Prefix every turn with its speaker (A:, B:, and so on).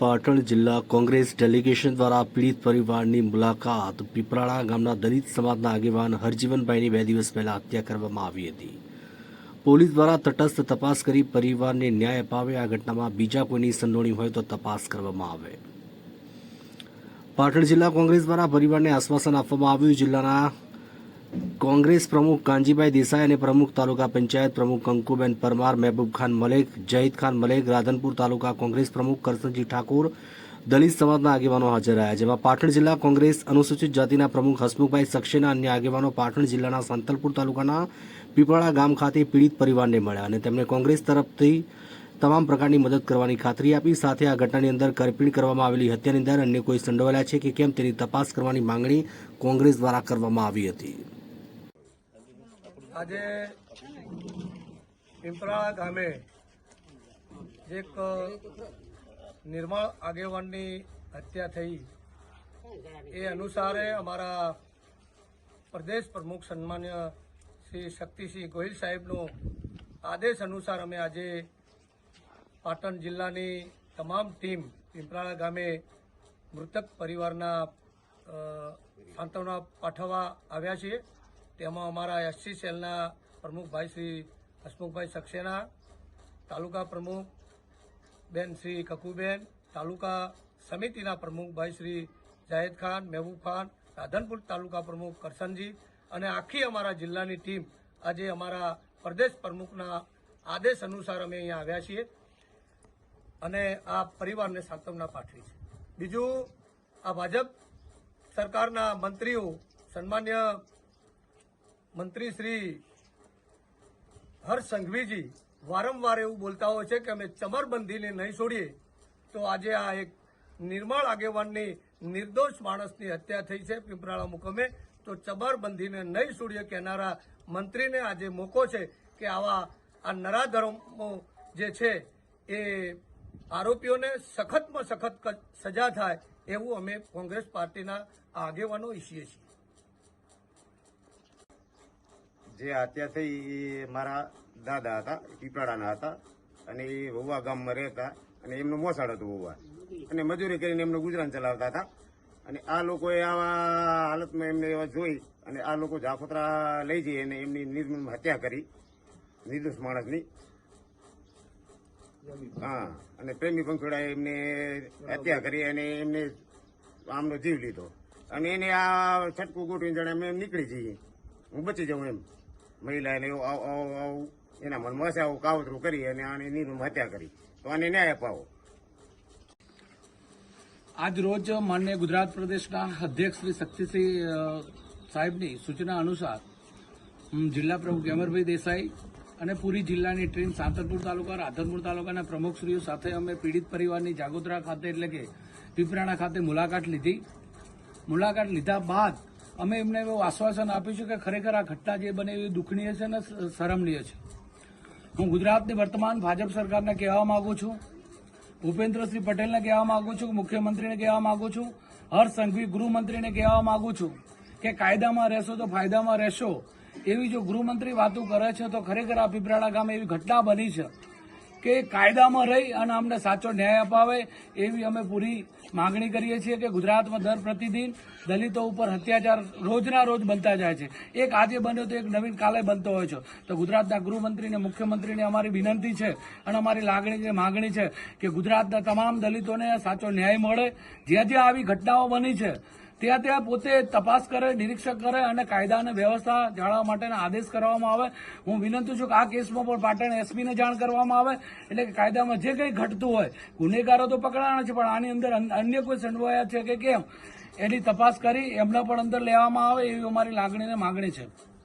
A: પાટણ જિલ્લા કોંગ્રેસ ડેલિગેશન દ્વારા પીડિત પરિવારની મુલાકાત પીપરાળા ગામના દલિત સમાજના આગેવાન હરજીવનભાઈની બે દિવસ પહેલા હત્યા કરવામાં આવી હતી. પોલીસ દ્વારા તટસ્થ તપાસ કરી પરિવારને ન્યાય અપાવે, આ ઘટનામાં બીજા કોઈની સંડોવણી હોય તો તપાસ કરવામાં આવે. પાટણ જિલ્લા કોંગ્રેસ દ્વારા પરિવારને આશ્વાસન આપવામાં આવ્યું. જિલ્લાના કોંગ્રેસ પ્રમુખ કાંજીભાઈ દેસાઈ અને પ્રમુખ તાલુકા પંચાયત પ્રમુખ કંકુબેન પરમાર, મહેબૂબ ખાન મલેક, જહીદ ખાન મલેક, રાધનપુર તાલુકા કોંગ્રેસ પ્રમુખ કરશનજી ઠાકોર, દલિત સમાજના આગેવાનો હાજર રહ્યા જેમાં પાટણ જિલ્લા કોંગ્રેસ અનુસૂચિત જાતિના પ્રમુખ હસમુખભાઈ સક્ષેના અન્ય આગેવાનો પાટણ જિલ્લાના સાંતલપુર તાલુકાના પીપળા ગામ ખાતે પીડિત પરિવારને મળ્યા અને તેમણે કોંગ્રેસ તરફથી તમામ પ્રકારની મદદ કરવાની ખાતરી આપી. સાથે આ ઘટનાની અંદર કરપીણ કરવામાં આવેલી હત્યાની અંદર અન્ય કોઈ સંડોવાયેલા છે કે કેમ તેની તપાસ કરવાની માંગણી કોંગ્રેસ દ્વારા કરવામાં આવી હતી.
B: આજે પિંપરાળા ગામે એક નિર્મળ આગેવાનની હત્યા થઈ. એ અનુસારે અમારા પ્રદેશ પ્રમુખ સન્માન્ય શ્રી શક્તિસિંહ ગોહિલ સાહેબનો આદેશ અનુસાર અમે આજે પાટણ જિલ્લાની તમામ ટીમ પિંપરાળા ગામે મૃતક પરિવારના સાંત્વના પાઠવવા આવ્યા છીએ. તેમાં અમારા એસસી સેલના પ્રમુખભાઈ શ્રી હસમુખભાઈ સક્સેના, તાલુકા પ્રમુખ બેન શ્રી કકુબેન, તાલુકા સમિતિના પ્રમુખભાઈ શ્રી જાહેદ ખાન, મહેબૂબ ખાન, રાધનપુર તાલુકા પ્રમુખ કરશનજી અને આખી અમારા જિલ્લાની ટીમ આજે અમારા પ્રદેશ પ્રમુખના આદેશ અનુસાર અમે અહીંયા આવ્યા છીએ અને આ પરિવારને સાંત્વના પાઠવી છે. બીજું, આ ભાજપ સરકારના મંત્રીઓ, સન્માન્ય મંત્રી શ્રી હર્ષ સંઘવીજી વારંવાર એવું બોલતા હોય છે કે અમે ચમરબંધીને નહીં છોડીએ, તો આજે આ એક નિર્મળ આગેવાનની નિર્દોષ માણસની હત્યા થઈ છે પીપરાળા મુકમે, તો ચબરબંધીને નહીં છોડીએ કહેનારા મંત્રીને આજે મોકો છે કે આવા આ નરાધર્મો જે છે એ આરોપીઓને સખતમાં સખત સજા થાય એવું અમે કોંગ્રેસ પાર્ટીના આગેવાનો ઈચ્છીએ છીએ.
C: જે હત્યા થઈ એ મારા દાદા હતા પીપળાના હતા, અને એ વહુવા ગામમાં રહેતા, અને એમનું મોસાળ હતું વહુવા. અને મજૂરી કરીને એમનું ગુજરાન ચલાવતા હતા. અને આ લોકોએ આવા હાલતમાં એમને એવા જોઈ, અને આ લોકો જાફોતરા લઈ જઈ અને એમની નિર્મમ હત્યા કરી, નિર્દોષ માણસની. હા, અને પ્રેમી પંખોડાએ એમને હત્યા કરી અને એમને આમનો જીવ લીધો. અને એને આ છટકું ગોઠવીને જાણે અમે નીકળી જઈએ. હું બચી જાઉં એમ. મહિલા એને એવું આવું આવું આવું એના મનમાં હશે આવું કાવતરું કરી અને આને નિર્મમ હત્યા કરી. તો આને ન્યાય અપાવો.
D: આજ રોજ માન્ય ગુજરાત પ્રદેશના અધ્યક્ષ શ્રી શક્તિસિંહ સાહેબની સૂચના અનુસાર જિલ્લા પ્રમુખ અમરભાઈ દેસાઈ અને પૂરી જિલ્લાની ટીમ સાંતરપુર તાલુકા રાધનપુર તાલુકાના પ્રમુખશ્રીઓ સાથે અમે પીડિત પરિવારની જાગોતરા ખાતે એટલે કે પીપરાણા ખાતે મુલાકાત લીધી. મુલાકાત લીધા બાદ અમે એમને એવું આશ્વાસન આપ્યું છે કે ખરેખર આ ઘટના જે બને એવી દુઃખનીય છે અને શરમનીય છે. હું ગુજરાતની વર્તમાન ભાજપ સરકારને કહેવા માંગુ છું, ભૂપેન્દ્રસિંહ પટેલને કહેવા માંગુ છું, મુખ્યમંત્રીને કહેવા માંગુ છું હર્ષ ગૃહમંત્રીને કહેવા માંગુ છું કે કાયદામાં રહેશો તો ફાયદામાં રહેશો. એવી જો ગૃહમંત્રી વાતો કરે છે તો ખરેખર આ પીપરાળા ગામે એવી ઘટના બની છે. કે કાયદામાં રહી અને અમને સાચો ન્યાય અપાવે એવી અમે પૂરી માંગણી કરીએ છીએ કે ગુજરાતમાં દર પ્રતિદિન દલિતો ઉપર અત્યાચાર રોજના રોજ બનતા જાય છે. એક આજે બન્યો તો એક નવીન કાલે બનતો હોય છે. તો ગુજરાતના ગૃહમંત્રીને, મુખ્યમંત્રીને અમારી વિનંતી છે અને અમારી લાગણી છે, માગણી છે કે ગુજરાતના તમામ દલિતોને સાચો ન્યાય મળે. જ્યાં જ્યાં આવી ઘટનાઓ બની છે ત્યાં ત્યાં પોતે તપાસ કરે, નિરીક્ષક કરે અને કાયદા અને વ્યવસ્થા જાળવવા માટેના આદેશ કરવામાં આવે. હું વિનંતી છું કે આ કેસમાં પણ પાટણ એસપીને જાણ કરવામાં આવે. એટલે કે કાયદામાં જે કંઈ ઘટતું હોય, ગુનેગારો તો પકડાણા છે, પણ આની અંદર અન- અન્ય કોઈ સંડવાયા છે કે કેમ, એની તપાસ કરી એમને પણ અંદર લેવામાં આવે એવી અમારી લાગણી અને માગણી છે.